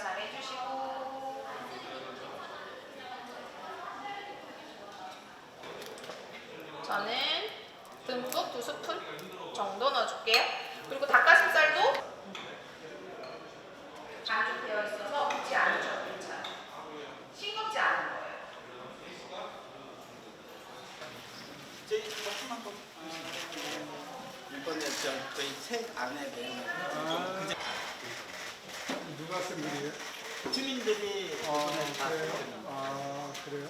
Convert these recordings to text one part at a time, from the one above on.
제거 잘 해주시고 저는 듬뿍 두 스푼 정도 넣어줄게요. 그리고 닭가슴살도 반죽 되어 있어서 묻지 않으셔도 괜찮아요. 싱겁지 않은 거예요. 저희 조금만 더 이번에 저 저희 책 안에 내는 좀 누가 쓴 글이에요? 그저 주민들이 이번에 다 그래요? 아 그래요?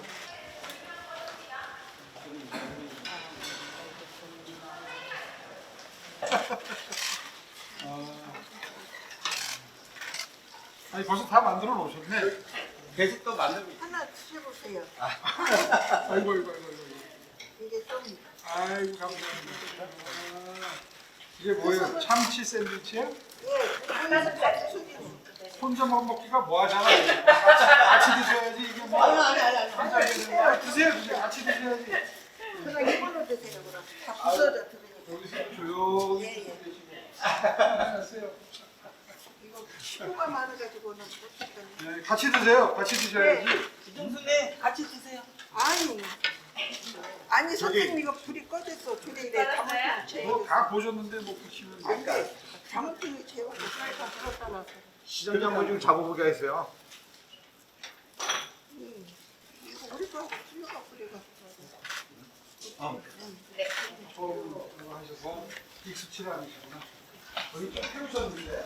아. 아니 벌써 다 만들어 놓으셨네. 계속 또 만들고 있어요. 하나 드셔보세요. 아이고 아이고 아이고. 아이고. 이게 좀 아이고 감사합니다. 아, 이게 뭐예요? 참치 샌드위치야? 예, 닭가슴살 튀김. 혼자만 먹기가 뭐하잖아. 같이, 같이 드셔야지 이게 뭐. 아니 아니 아니 아니. 혼자 드세요. 드세요 드세요. 같이 드셔야지. 그냥 이걸로 드세요 그럼. 다 부서져 들으니까. 여기서 조용히 예, 예. 드시고. 알았어요. 이거 식구가 많아가지고는 못했더니. 네, 같이 드세요. 같이 드셔야지. 이정수네 같이 드세요. 아니. 아니 선생님 이거 불이 꺼졌어. 불이 이래 잘못된 뭐 채. 다 보셨는데 뭐 붙이면 안 돼. 잘못된 채가 다 불었다 놨어. 시정장 좀 잡아보게. 음. 이거 우리 거하고 틀려가 그래가. 처음 그거 하셔서 좀 태우셨는데.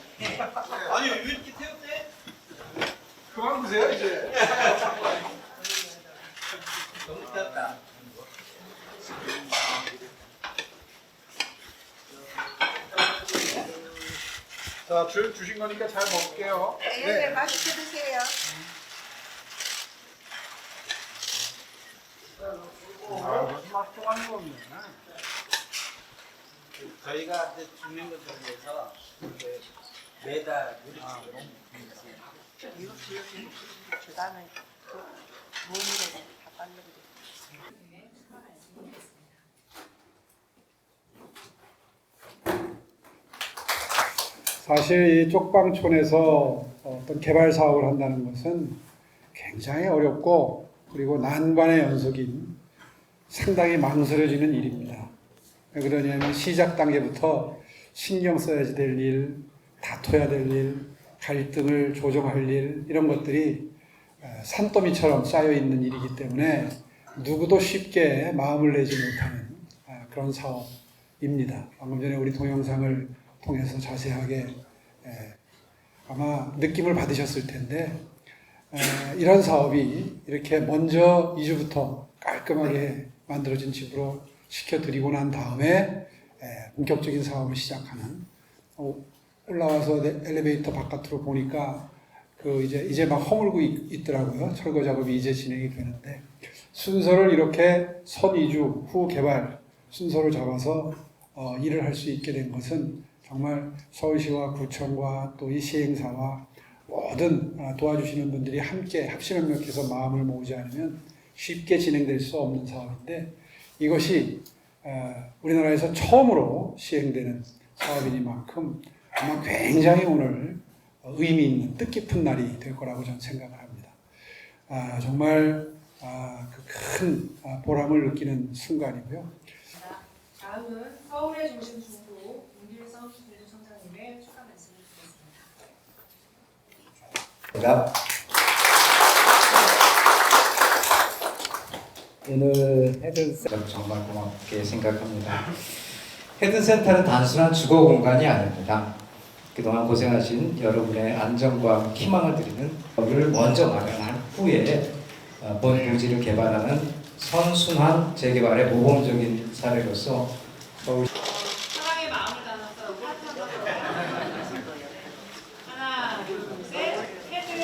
아니 왜 이렇게 태웠대? 그만 드세요 이제. 너무 태웠다. 자, 주, 주신 거니까 잘 먹을게요. 예, 네. 맛있게 드세요. 아, 맛 좋아하는 거 없네. 저희가 이제 주민분들 위해서 이제 매달 우리 이거 지어주는 나는 그 몸으로 다 빻는데. 사실 이 쪽방촌에서 어떤 개발 사업을 한다는 것은 굉장히 어렵고 그리고 난관의 연속인 상당히 망설여지는 일입니다. 왜 그러냐면 시작 단계부터 신경 써야지 될 일, 다퉈야 될 일, 갈등을 조정할 일 이런 것들이 어, 산더미처럼 쌓여 있는 일이기 때문에 누구도 쉽게 마음을 내지 못하는 아, 그런 사업입니다. 방금 전에 우리 동영상을 통해서 자세하게 에, 아마 느낌을 받으셨을 텐데 에, 이런 사업이 이렇게 먼저 2주부터 깔끔하게 만들어진 집으로 시켜드리고 난 다음에 에, 본격적인 사업을 시작하는 어, 올라와서 내- 엘리베이터 바깥으로 보니까 그 이제 이제 막 허물고 있, 더라고요. 철거 작업이 이제 진행이 되는데 순서를 이렇게 선이주 후 개발 순서를 잡아서 어, 일을 할 수 있게 된 것은 정말 서울시와 구청과 또 이 시행사와 모든 아, 도와주시는 분들이 함께 합심협력해서 마음을 모으지 않으면 쉽게 진행될 수 없는 사업인데 이것이 어, 우리나라에서 처음으로 시행되는 사업이니만큼 아마 굉장히 오늘 의미 있는 뜻깊은 날이 될 거라고 저는 생각을 합니다. 아, 정말 아, 그 큰 보람을 느끼는 순간이고요. 다음은 서울의 중심 중구 문일성 공주청장님의 축하 말씀을 드리겠습니다. 오늘 헤드센터 정말 고맙게 생각합니다. 헤드센터는 단순한 주거 공간이 아닙니다. 그동안 고생하신 여러분의 안정과 희망을 드리는 것을 먼저 마련한 후에 어, 본 부지를 개발하는 선순환 재개발의 모범적인 사례로서 서울 사랑의 마음을 담아서 하트 한번 하나, 둘, 셋, 헤드.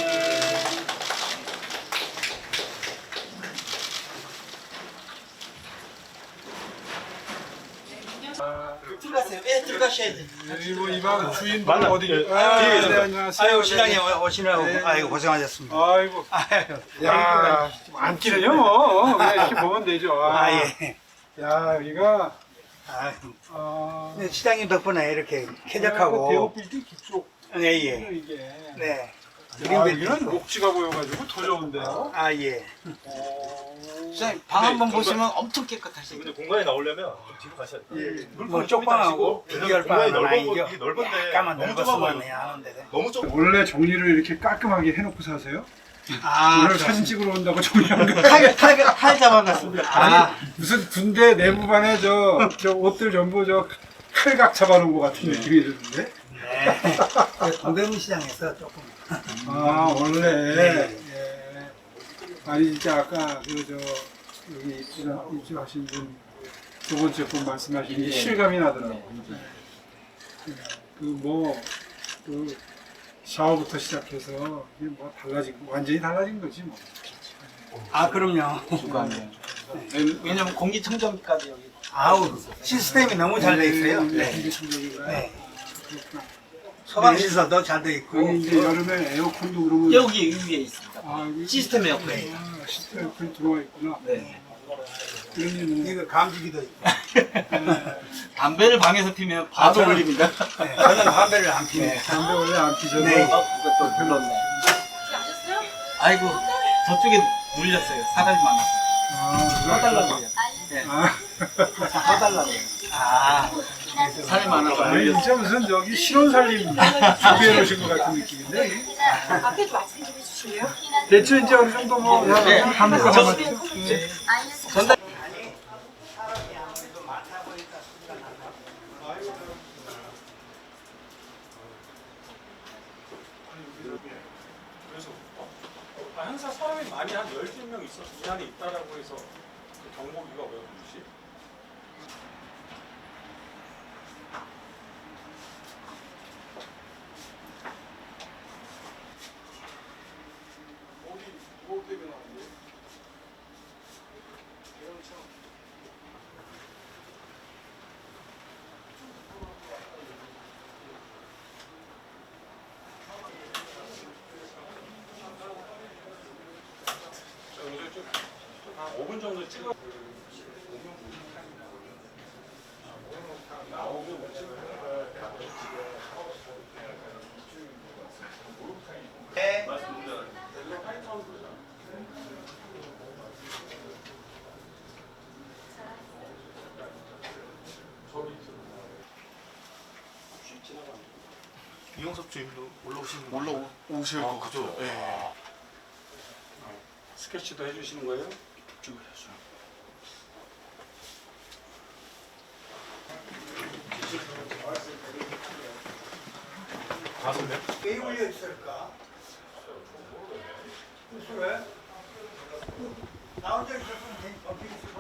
들어 가세요. 왜 들어가셔야 돼? 이거 이방 주인 맞나? 어디? 예. 아, 예. 네, 안녕하세요. 아이고 신랑이 오시느라 고 네. 아이고 고생하셨습니다. 아이고, 아이고 야, 앉기는요 뭐 그냥 이렇게 보면 되죠. 아, 아 예. 야, 여기가 아이고 아, 네, 시장님 덕분에 이렇게 아, 쾌적하고 대우 빌딩 뒤쪽 네, 예. 이게. 네. 아, 여기는 목지가 보여가지고 더 좋은데요. 아, 예. 선생님, 방 한번 보시면 엄청 깨끗하시죠? 근데 공간에 나오려면 좀 뒤로 가셔야 돼요. 예. 뭐 쪽방하고 왜냐면 이열방은 공간이 아니죠. 넓어, 이게 넓은데 약간만 너무 넓었으면 해야 하는데. 너무 좁. 원래 정리를 이렇게 깔끔하게 해놓고 사세요? 아, 오늘 사진 찍으러 온다고 정리한 거. 칼, 칼, 칼 잡아놨습니다. 아, 무슨 군대 내부반에 저, 저 옷들 전부 저 칼각 잡아놓은 것 같은 느낌이 드는데? 네. 동대문 시장에서 조금. 아, 원래. 네. 예. 아니, 진짜 아까 그, 저, 여기 입주, 입주하신 분, 두 번째 분 말씀하신 게 실감이 나더라고요. 예. 그 뭐, 그, 샤워부터 시작해서, 이게 뭐 달라진, 완전히 달라진 거지 뭐. 아, 그럼요. 네, 왜냐면 공기청정기까지 여기. 아우, 시스템이 너무 잘 돼 있어요. 네. 공기청정기가 네. 그렇구나. 소방시설 도 잘 돼 있고. 여기 이제 여름에 에어컨도 그러면. 여기 위에 있습니다. 아, 여기 시스템 에어컨. 아, 시스템 에어컨이 들어와 있구나. 네. 그러면은. 이거 감지기도 있고. 담배를 방에서 피면 바로 저는- 올립니다. 네, 저는 담배를 안 핍니다. 담배 원래 안 피셔도. 네. 그것도 별로네. 아이고 저쪽에 눌렸어요. 사람이 많아서. 아, 꺼달라고 해요. 아, 써달라고. 아, 사람이 많아서 아니, 눌렸어요. 진짜 무슨 저기 신혼살림 준비해 놓으신 것 같은 느낌인데. 앞에 좀 말씀 좀 해주실래요? 대충 이제 어느 정도 뭐, 네. 저- 하면. 전달 아, 항상 사람이 많이 한 10명 있어, 이 안에 있다라고 해서 그 경보기가 왜 울지? 어디, 뭐 때문에 나왔는데? 자, 이제 좀, 한 5분 정도 찍어. 이용섭 주임도 올라오시는 분 올라오실 거 그죠? 예. 스케치도 해주시는 거예요? 다섯 명? 왜 올려 있을까? 무슨 왜? 나 혼자 있었으면 그만.